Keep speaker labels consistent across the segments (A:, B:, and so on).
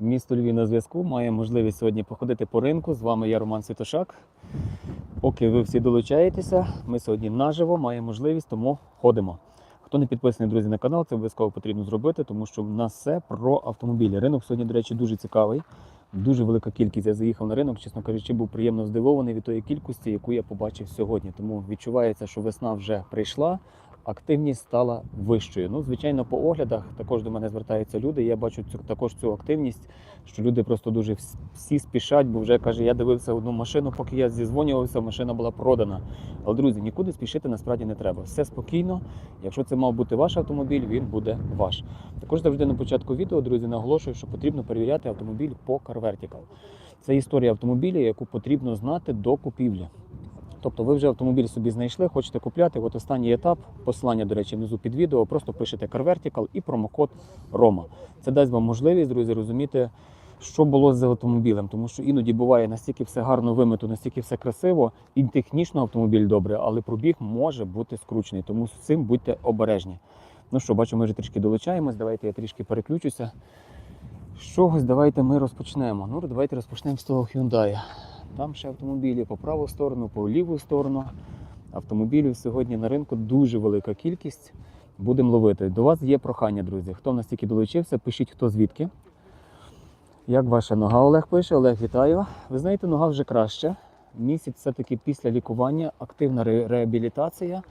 A: Місто Львів на зв'язку. Має можливість сьогодні походити по ринку. З вами я Роман Святошак. Поки ви всі долучаєтеся, ми сьогодні наживо маємо можливість, тому ходимо. Хто не підписаний, друзі, на канал, це обов'язково потрібно зробити, тому що в нас все про автомобілі. Ринок сьогодні, до речі, дуже цікавий. Дуже велика кількість. Я заїхав на ринок, чесно кажучи, був приємно здивований від тої кількості, яку я побачив сьогодні. Тому відчувається, що весна вже прийшла, активність стала вищою. Ну, звичайно, по оглядах також до мене звертаються люди. Я бачу цю також цю активність, що люди просто дуже всі спішать, бо вже каже, я дивився одну машину, поки я зізвонювався, машина була продана. Але друзі, нікуди спішити насправді не треба. Все спокійно. Якщо це мав бути ваш автомобіль, він буде ваш. Також завжди на початку відео, друзі, наголошую, що потрібно перевіряти автомобіль по CarVertical. Це історія автомобіля, яку потрібно знати до купівлі. Тобто ви вже автомобіль собі знайшли, хочете купляти. От останній етап, посилання, до речі, внизу під відео, просто пишете CarVertical і промокод Рома. Це дасть вам можливість, друзі, розуміти, що було з автомобілем. Тому що іноді буває настільки все гарно вимито, настільки все красиво, і технічно автомобіль добре, але пробіг може бути скручений. Тому з цим будьте обережні. Ну що, бачу, ми вже трішки долучаємось. Давайте я трішки переключуся. З чогось давайте ми розпочнемо. Ну, давайте розпочнемо з того Hyundai. Там ще автомобілі по праву сторону, по ліву сторону. Автомобілів сьогодні на ринку дуже велика кількість. Будемо ловити. До вас є прохання, друзі. Хто в нас тільки долучився, пишіть хто звідки. Як ваша нога, Олег пише. Олег, вітаю. Ви знаєте, нога вже краще. Місяць все-таки після лікування, активна ре- реабілітація.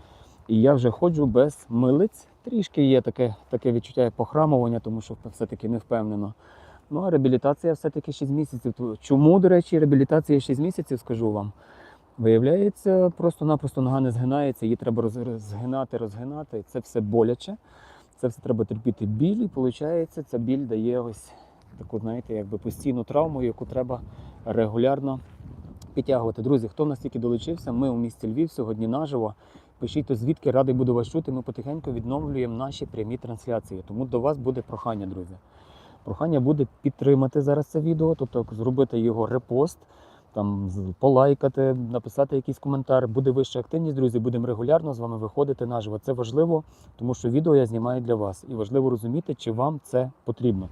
A: І я вже ходжу без милиць. Трішки є таке, таке відчуття похрамування, тому що все-таки не впевнено. Ну, а реабілітація все-таки 6 місяців. Чому, до речі, реабілітація 6 місяців, скажу вам. Виявляється, просто-напросто нога не згинається, її треба роз- згинати, розгинати. Це все боляче. Це все треба терпіти біль, і виходить, ця біль дає ось таку, знаєте, якби постійну травму, яку треба регулярно підтягувати. Друзі, хто в нас тільки долучився, ми у місті Львів сьогодні наживо. Пишіть, то звідки радий буду вас чути. Ми потихеньку відновлюємо наші прямі трансляції. Тому до вас буде прохання, друзі. Прохання буде підтримати зараз це відео, тобто зробити його репост, там полайкати, написати якийсь коментар. Буде вища активність, друзі. Будемо регулярно з вами виходити наживо. Це важливо, тому що відео я знімаю для вас, і важливо розуміти, чи вам це потрібно.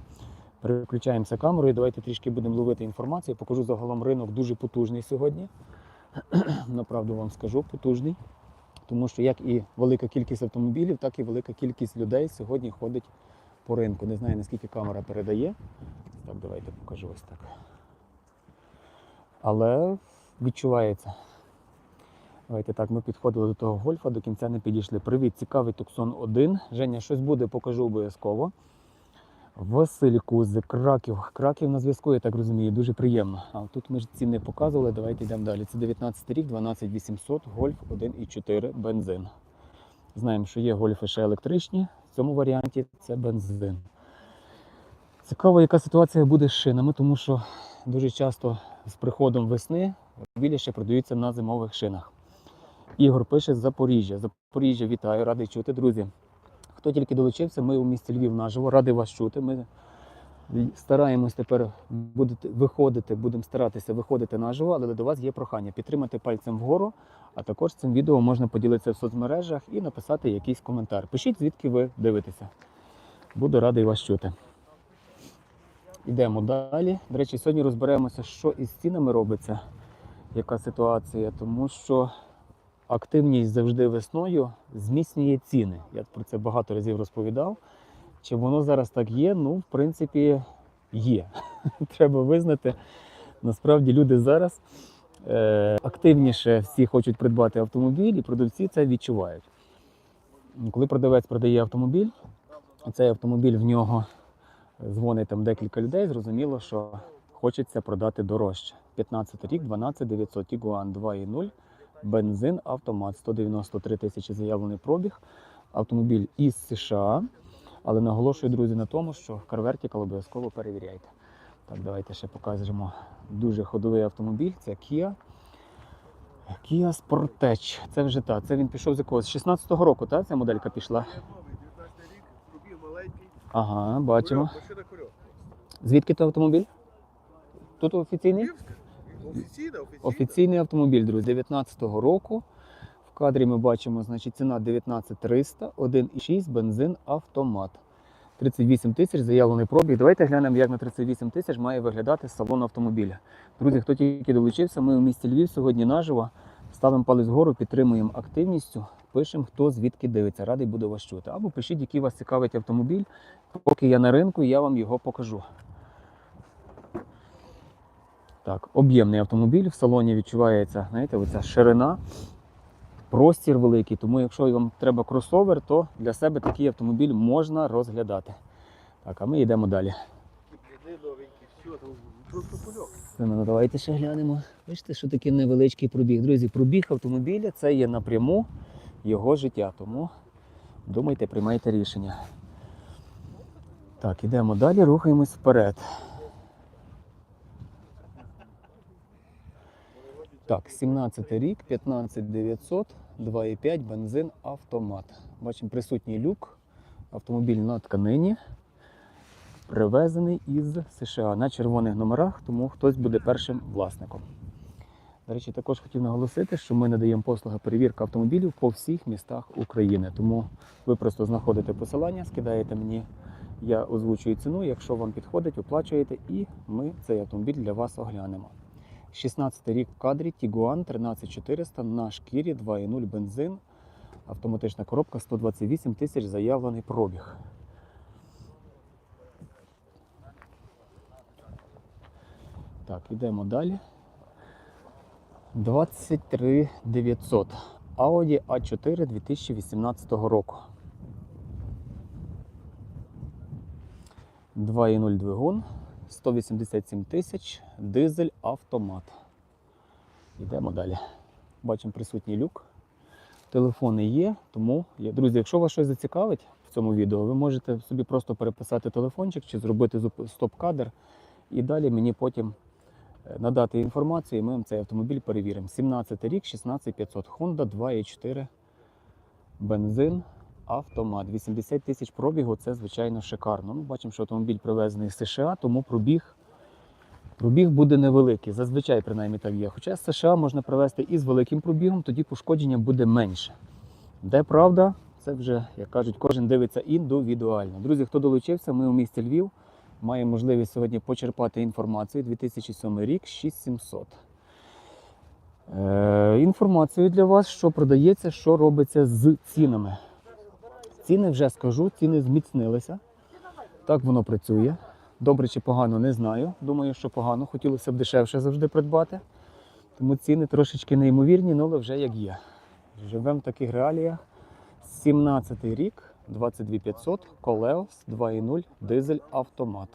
A: Переключаємося камерою. Давайте трішки будемо ловити інформацію. Покажу загалом ринок дуже потужний сьогодні. Направду вам скажу, потужний. Тому що як і велика кількість автомобілів, так і велика кількість людей сьогодні ходить по ринку. Не знаю, наскільки камера передає. Так, давайте покажу ось так. Але відчувається. Давайте так, ми підходили до того гольфа, до кінця не підійшли. Привіт, цікавий Туксон 1. Женя, щось буде, покажу обов'язково. Васильку з Краків. Краків на зв'язку, я так розумію, дуже приємно. А тут ми ж ціни показували, давайте йдемо далі. Це 19 рік, 12800, гольф 1,4 бензин. Знаємо, що є гольфи ще електричні. Цьому варіанті це бензин. Цікаво, яка ситуація буде з шинами, тому що дуже часто з приходом весни автомобілі ще продаються на зимових шинах. Ігор пише з Запоріжжя. Запоріжжя, вітаю, радий чути, друзі. Хто тільки долучився, ми у місті Львів наживо, радий вас чути. Ми стараємось тепер будете виходити, будемо старатися виходити наживо, але до вас є прохання підтримати пальцем вгору, а також цим відео можна поділитися в соцмережах і написати якийсь коментар. Пишіть, звідки ви дивитеся. Буду радий вас чути. Йдемо далі. До речі, сьогодні розберемося, що із цінами робиться, яка ситуація, тому що активність завжди весною зміцнює ціни. Я про це багато разів розповідав. Чи воно зараз так є? Ну, в принципі, є. Треба визнати. Насправді люди зараз е, активніше всі хочуть придбати автомобіль, і продавці це відчувають. Коли продавець продає автомобіль, цей автомобіль в нього дзвонить там декілька людей, зрозуміло, що хочеться продати дорожче. 15 рік, 12 900 Tiguan 2.0, бензин, автомат, 193 тисячі заявлений пробіг. Автомобіль із США. Але наголошую, друзі, на тому, що CarVertical обов'язково перевіряйте. Так, давайте ще покажемо дуже ходовий автомобіль. Це Kia. Kia Sportage. Це вже та. Це він пішов з якогось з 16-го року, так? Ця моделька пішла.
B: 19 рік, пробіг маленький.
A: Ага, бачимо. Звідки той автомобіль? Тут офіційний? Офіційний автомобіль, друзі, 19-го року. Кадрі ми бачимо, значить, ціна 19300, 1,6 бензин автомат. 38 тисяч заявлений пробіг. Давайте глянемо, як на 38 тисяч має виглядати салон автомобіля. Друзі, хто тільки долучився, ми у місті Львів сьогодні наживо. Ставимо палець вгору, підтримуємо активністю, пишемо, хто звідки дивиться. Радий буду вас чути. Або пишіть, який вас цікавить автомобіль. Поки я на ринку, я вам його покажу. Так, об'ємний автомобіль. В салоні відчувається, знаєте, оця ширина, простір великий. Тому, якщо вам треба кросовер, то для себе такий автомобіль можна розглядати. Так, а ми йдемо далі. Ну, давайте ще глянемо. Бачите, що таке невеличкий пробіг. Друзі, пробіг автомобіля це є напряму його життя. Тому думайте, приймайте рішення. Так, ідемо далі, рухаємось вперед. Так, 17 рік, 15900, 2,5 бензин, автомат. Бачимо присутній люк, автомобіль на тканині привезений із США на червоних номерах, тому хтось буде першим власником. До речі, також хотів наголосити, що ми надаємо послуги перевірки автомобілів по всіх містах України. Тому ви просто знаходите посилання, скидаєте мені, я озвучую ціну. Якщо вам підходить, оплачуєте, і ми цей автомобіль для вас оглянемо. 16 рік в кадрі Tiguan 13400 на шкірі 2.0 бензин. Автоматична коробка 128 тисяч заявлений пробіг. Так, йдемо далі. 23 900. Audi A4 2018 року. 2.0 двигун, 187 тисяч, дизель автомат. Йдемо далі. Бачимо присутній люк. Телефони є, тому, є- друзі, якщо вас щось зацікавить в цьому відео, ви можете собі просто переписати телефончик чи зробити стоп-кадр і далі мені потім е, надати інформацію, і ми вам цей автомобіль перевіримо. 17 рік, 16500, Honda 2.4 бензин, автомат. 80 тисяч пробігу, це звичайно шикарно. Ну, бачимо, що автомобіль привезений з США, тому пробіг, пробіг буде невеликий. Зазвичай, принаймні, так є. Хоча з США можна привезти і з великим пробігом, тоді пошкодження буде менше. Де правда, це вже, як кажуть, кожен дивиться індивідуально. Друзі, хто долучився, ми у місті Львів. Маємо можливість сьогодні почерпати інформацію 2007 рік 6700. Е, інформацію для вас, що продається, що робиться з цінами. Ціни вже скажу, ціни зміцнилися. Так воно працює. Добре чи погано, не знаю. Думаю, що погано. Хотілося б дешевше завжди придбати. Тому ціни трошечки неймовірні, але вже як є. Живемо в таких реаліях. 17 рік, 22500, Колеос 2.0, дизель автомат.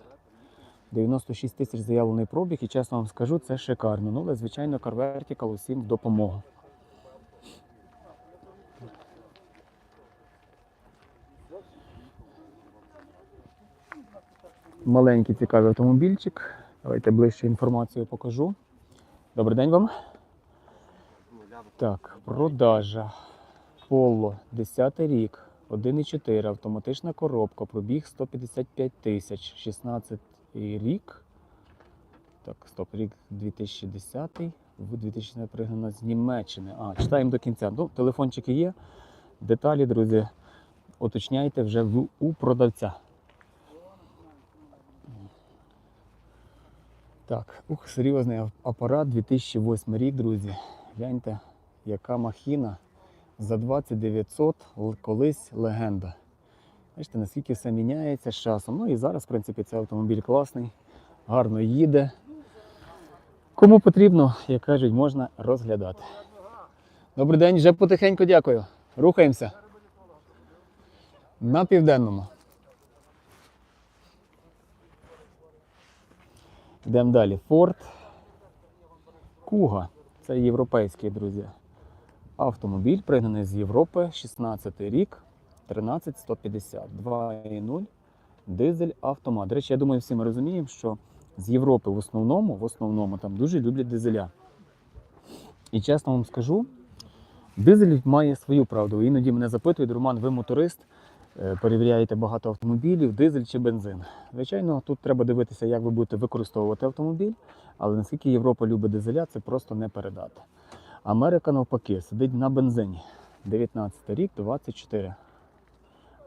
A: 96 тисяч заявлений пробіг, і чесно вам скажу, це шикарно. Ну, але, звичайно, Car Vertical усім в допомогу. Маленький цікавий автомобільчик. Давайте ближче інформацію покажу. Добрий день вам. Так, продажа. Поло, 10 рік, 1,4, автоматична коробка, пробіг 155 тисяч, 16 рік. Так, стоп, рік 2010, в 2000 пригнана з Німеччини. А, читаємо до кінця. Ну, телефончики є. Деталі, друзі, уточняйте вже в, у продавця. Так, ух, серйозний апарат, 2008 рік, друзі. Гляньте, яка махіна. За 2900 колись легенда. Бачите, наскільки все міняється з часом. Ну і зараз, в принципі, цей автомобіль класний, гарно їде. Кому потрібно, як кажуть, можна розглядати. Добрий день, вже потихеньку дякую. Рухаємося. На південному. Йдемо далі. Ford Kuga. Це європейський, друзі. Автомобіль пригнаний з Європи, 16 рік, 13150, 2.0, дизель автомат. До речі, я думаю, всі ми розуміємо, що з Європи в основному, в основному там дуже люблять дизеля. І чесно вам скажу, дизель має свою правду. Іноді мене запитують, Роман, ви моторист, перевіряєте багато автомобілів, дизель чи бензин. Звичайно, тут треба дивитися, як ви будете використовувати автомобіль, але наскільки Європа любить дизеля, це просто не передати. Америка навпаки сидить на бензині. 19 рік, 24.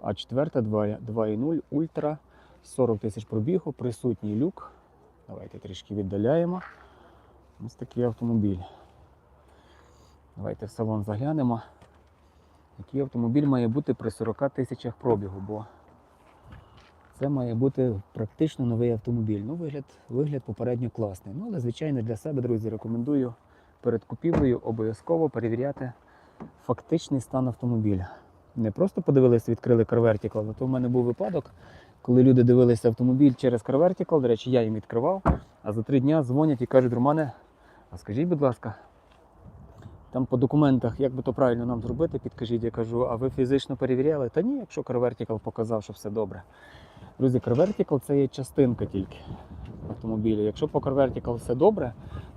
A: А четверта 2.0 Ультра 40 тисяч пробігу, присутній люк. Давайте трішки віддаляємо. Ось такий автомобіль. Давайте в салон заглянемо. Який автомобіль має бути при 40 тисячах пробігу, бо це має бути практично новий автомобіль. Ну, вигляд, вигляд попередньо класний. Ну, але, звичайно, для себе, друзі, рекомендую перед купівлею обов'язково перевіряти фактичний стан автомобіля. Не просто подивилися, відкрили CarVertical, а то в мене був випадок, коли люди дивилися автомобіль через CarVertical, до речі, я їм відкривав, а за три дня дзвонять і кажуть, Романе, а скажіть, будь ласка, там по документах, як би то правильно нам зробити, підкажіть, я кажу, а ви фізично перевіряли? Та ні, якщо CarVertical показав, що все добре. Друзі, CarVertical це є частинка тільки автомобіля. Якщо по CarVertical все добре,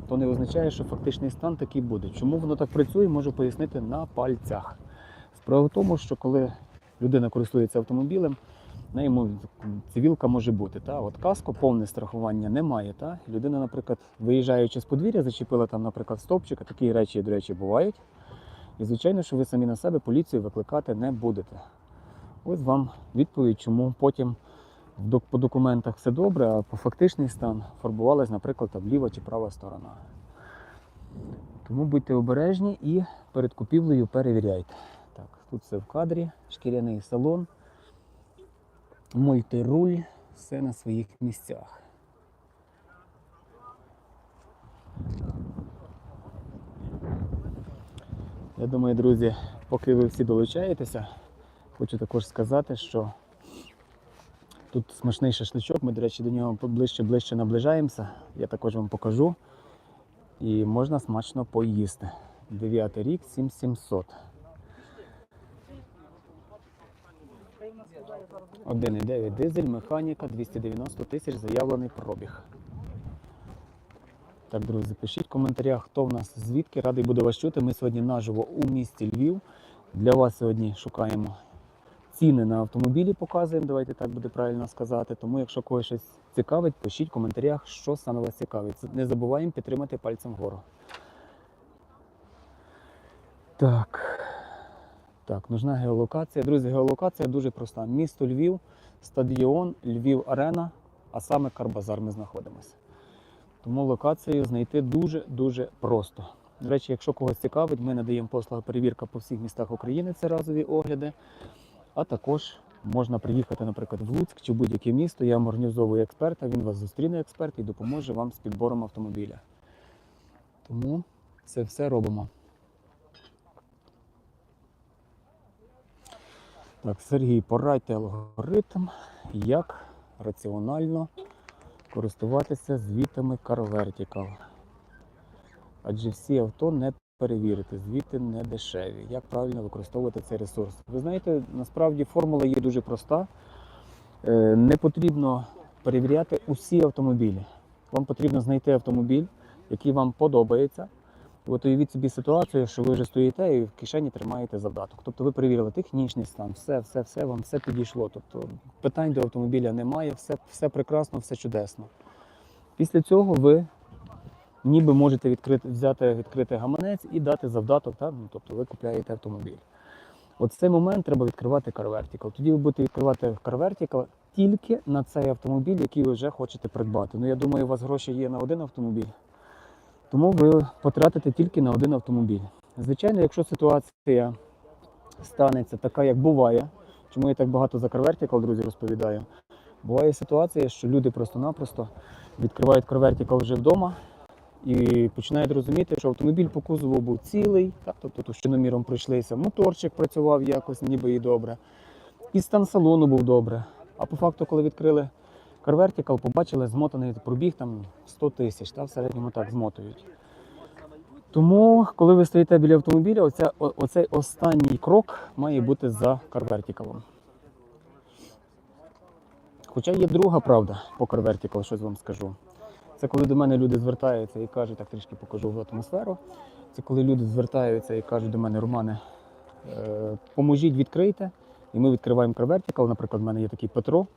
A: то не означає, що фактичний стан такий буде. Чому воно так працює, можу пояснити на пальцях. Справа в тому, що коли людина користується автомобілем, йому цивілка може бути. Та? От каско, повне страхування немає. Та? Людина, наприклад, виїжджаючи з подвір'я, зачепила там, наприклад, стовпчика, такі речі, до речі, бувають. І звичайно, що ви самі на себе поліцію викликати не будете. Ось вам відповідь, чому потім по документах все добре, а по фактичний стан фарбувалась, наприклад, там ліва чи права сторона. Тому будьте обережні і перед купівлею перевіряйте. Так, тут все в кадрі, шкіряний салон, мультируль, все на своїх місцях. Я думаю, друзі, поки ви всі долучаєтеся, хочу також сказати, що тут смачний шашличок. Ми, до речі, до нього ближче ближче наближаємося. Я також вам покажу. І можна смачно поїсти. Дев'ятий рік, 7700. 1,9 дизель, механіка, 290 тисяч, заявлений пробіг. Так, друзі, пишіть в коментарях, хто в нас звідки. Радий буду вас чути. Ми сьогодні наживо у місті Львів. Для вас сьогодні шукаємо ціни на автомобілі, показуємо. Давайте так буде правильно сказати. Тому, якщо когось щось цікавить, пишіть в коментарях, що саме вас цікавить. Не забуваємо підтримати пальцем вгору. Так. Так, нужна геолокація. Друзі, геолокація дуже проста. Місто Львів, стадіон, Львів Арена, а саме Карбазар ми знаходимося. Тому локацію знайти дуже-дуже просто. До речі, якщо когось цікавить, ми надаємо послугу перевірка по всіх містах України, це разові огляди. А також можна приїхати, наприклад, в Луцьк чи будь-яке місто. Я вам організовую експерта, він вас зустріне експерт і допоможе вам з підбором автомобіля. Тому це все робимо. Так, Сергій, порадьте алгоритм, як раціонально користуватися звітами CarVertical. Адже всі авто не перевірити, звіти не дешеві. Як правильно використовувати цей ресурс? Ви знаєте, насправді формула є дуже проста. Е, Не потрібно перевіряти усі автомобілі. Вам потрібно знайти автомобіль, який вам подобається. От уявіть собі ситуацію, що ви вже стоїте і в кишені тримаєте завдаток. Тобто ви перевірили технічний стан, все, все, все, вам все підійшло. Тобто питань до автомобіля немає, все, все прекрасно, все чудесно. Після цього ви ніби можете відкрити, взяти відкрити гаманець і дати завдаток, так? Ну, тобто ви купляєте автомобіль. От цей момент треба відкривати CarVertical. Тоді ви будете відкривати CarVertical тільки на цей автомобіль, який ви вже хочете придбати. Ну я думаю, у вас гроші є на один автомобіль. Тому ви потратите тільки на один автомобіль. Звичайно, якщо ситуація станеться така, як буває, чому я так багато за CarVertical, друзі, розповідаю. Буває ситуація, що люди просто-напросто відкривають CarVertical вже вдома і починають розуміти, що автомобіль по кузову був цілий, так, тобто товщиноміром пройшлися, моторчик працював якось, ніби і добре, і стан салону був добре. А по факту, коли відкрили CarVertical, побачили змотаний пробіг там 100 тисяч, та, в середньому так змотують. Тому, коли ви стоїте біля автомобіля, оця, оцей останній крок має бути за CarVertical. Хоча є друга правда по CarVertical, щось вам скажу. Це коли до мене люди звертаються і кажуть, так трішки покажу в атмосферу. Це коли люди звертаються і кажуть до мене, Романе, е, поможіть, відкрийте. І ми відкриваємо CarVertical. Наприклад, в мене є такий Петро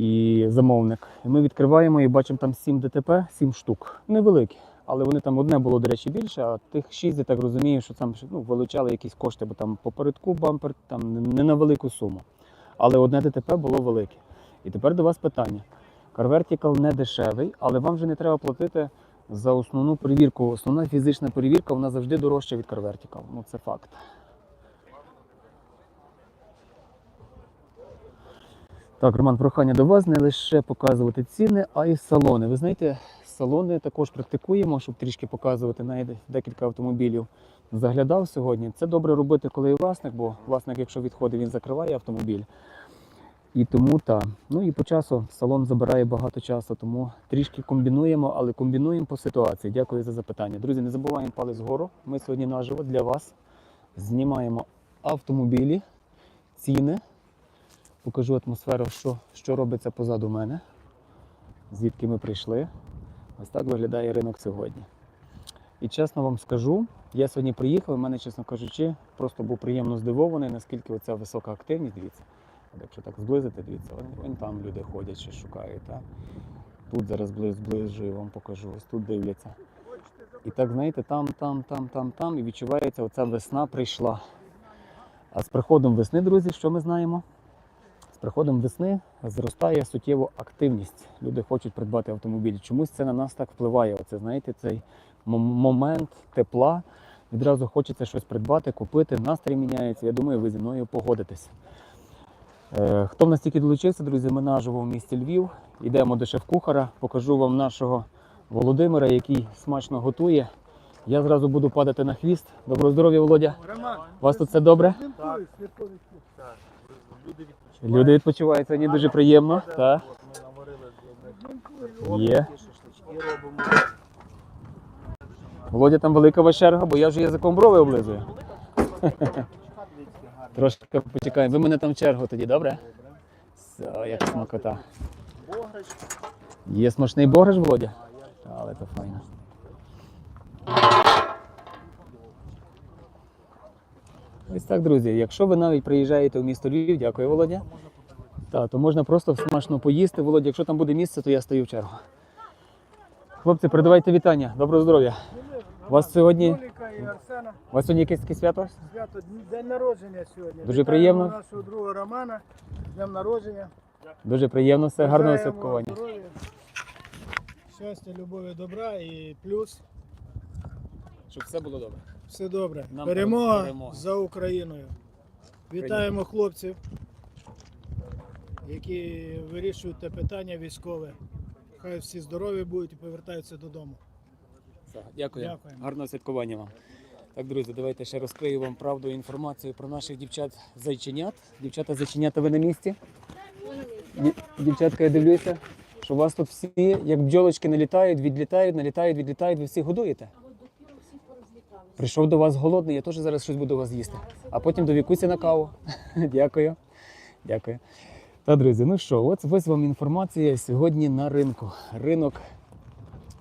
A: і замовник. І ми відкриваємо і бачимо там 7 ДТП, 7 штук. Невеликі. Але вони там одне було, до речі, більше, а тих шість, я так розумію, що там ну, вилучали якісь кошти, бо там попередку бампер там не- на велику суму. Але одне ДТП було велике. І тепер до вас питання. CarVertical не дешевий, але вам вже не треба платити за основну перевірку. Основна фізична перевірка вона завжди дорожча від CarVertical. Ну це факт. Так, Роман, прохання до вас не лише показувати ціни, а й салони. Ви знаєте, салони також практикуємо, щоб трішки показувати навіть декілька автомобілів. Заглядав сьогодні. Це добре робити, коли є власник, бо власник, якщо відходить, він закриває автомобіль. І тому та. Ну і по часу салон забирає багато часу, тому трішки комбінуємо, але комбінуємо по ситуації. Дякую за запитання. Друзі, не забуваємо палець вгору. Ми сьогодні наживо для вас знімаємо автомобілі, ціни. Покажу атмосферу, що, що робиться позаду мене, звідки ми прийшли. Ось так виглядає ринок сьогодні. І чесно вам скажу, я сьогодні приїхав, і мене, чесно кажучи, просто був приємно здивований, наскільки оця висока активність, дивіться. От Якщо так зблизити, дивіться, вон, там люди ходять, щось шукають. А? Тут зараз ближ, зближу і вам покажу, ось тут дивляться. І так, знаєте, там, там, там, там, там, і відчувається, оця весна прийшла. А з приходом весни, друзі, що ми знаємо? Приходом весни зростає суттєво активність. Люди хочуть придбати автомобіль. Чомусь це на нас так впливає. Оце, знаєте, цей момент тепла. Відразу хочеться щось придбати, купити, настрій міняється. Я думаю, ви зі мною погодитесь. Е, Хто в нас тільки долучився, друзі, ми наживо в місті Львів. Йдемо до шеф-кухара, покажу вам нашого Володимира, який смачно готує. Я зразу буду падати на хвіст. Доброго здоров'я, Володя.
B: Роман,
A: У вас тут все добре?
B: так, так. Люди відпочивають.
A: Люди відпочивають сьогодні дуже приємно.
B: Наварили
A: Є. Володя, там велика ваша черга, бо я вже язиком брови облизую. Трошки почекаємо. Ви мене там в чергу тоді, добре? Все, як смакота. Є смачний бограш, Володя? Але то файно. Ось так, друзі. Якщо ви навіть приїжджаєте в місто Львів, дякую, Володя. Так, то можна просто смачно поїсти. Володя, якщо там буде місце, то я стою в чергу. Хлопці, передавайте вітання. Доброго здоров'я. У вас сьогодні, у вас сьогодні якесь таке свято?
B: Свято день народження сьогодні.
A: Дуже приємно.
B: Нашого друга Романа. Днем народження.
A: Дуже приємно, все гарного святкування.
B: Щастя, любові, добра і плюс.
A: Щоб все було добре.
B: Все добре.
A: Нам
B: Перемога
A: перемога.
B: за Україною. Вітаємо хлопців, які вирішують те питання військове. Хай всі здорові будуть і повертаються додому.
A: Дякую.
B: Дякуємо.
A: Гарного святкування вам. Так, друзі, давайте ще розкрию вам правду і інформацію про наших дівчат зайченят. Дівчата зайченята, ви на місці? Ді- Дівчатка, я дивлюся, що у вас тут всі, як бджолочки, налітають, відлітають, налітають, відлітають, ви всіх годуєте. Прийшов до вас голодний, я теж зараз щось буду у вас їсти. А потім до вікуся на каву. Дякую. Дякую. Та, друзі, ну що, от ось вам інформація сьогодні на ринку. Ринок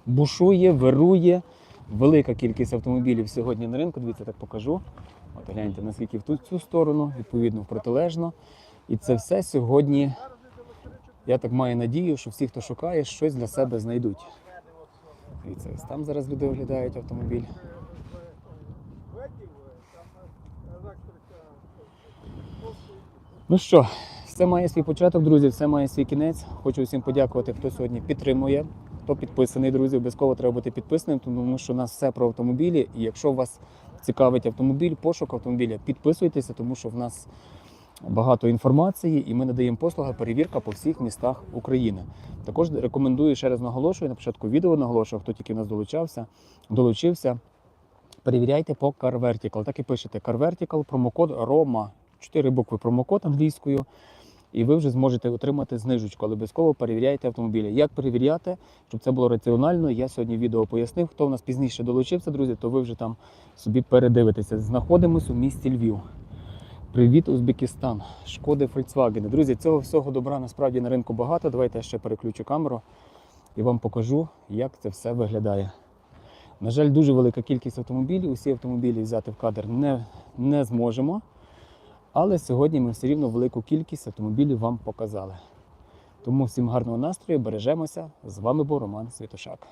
A: бушує, вирує. Велика кількість автомобілів сьогодні на ринку. Дивіться, так покажу. От гляньте, наскільки в ту цю сторону, відповідно, в протилежно. І це все сьогодні. Я так маю надію, що всі, хто шукає, щось для себе знайдуть. Дивіться, ось там зараз люди оглядають автомобіль. Ну що, все має свій початок, друзі, все має свій кінець. Хочу всім подякувати, хто сьогодні підтримує, хто підписаний, друзі. Обов'язково треба бути підписаним, тому що у нас все про автомобілі. І якщо вас цікавить автомобіль, пошук автомобіля, підписуйтеся, тому що в нас багато інформації, і ми надаємо послуги перевірка по всіх містах України. Також рекомендую ще раз наголошую на початку відео наголошую, хто тільки в нас долучався, долучився. Перевіряйте по CarVertical. Так і пишете CarVertical, промокод ROMA. Чотири букви промокод англійською. І ви вже зможете отримати знижечку, але обов'язково перевіряйте автомобілі. Як перевіряти, щоб це було раціонально? Я сьогодні відео пояснив. Хто в нас пізніше долучився, друзі, то ви вже там собі передивитеся. Знаходимося у місті Львів. Привіт, Узбекистан, шкоди Volkswagen. Друзі, цього всього добра насправді на ринку багато. Давайте я ще переключу камеру і вам покажу, як це все виглядає. На жаль, дуже велика кількість автомобілів. Усі автомобілі взяти в кадр не, не зможемо. Але сьогодні ми все рівно велику кількість автомобілів вам показали. Тому всім гарного настрою, бережемося. З вами був Роман Світошак.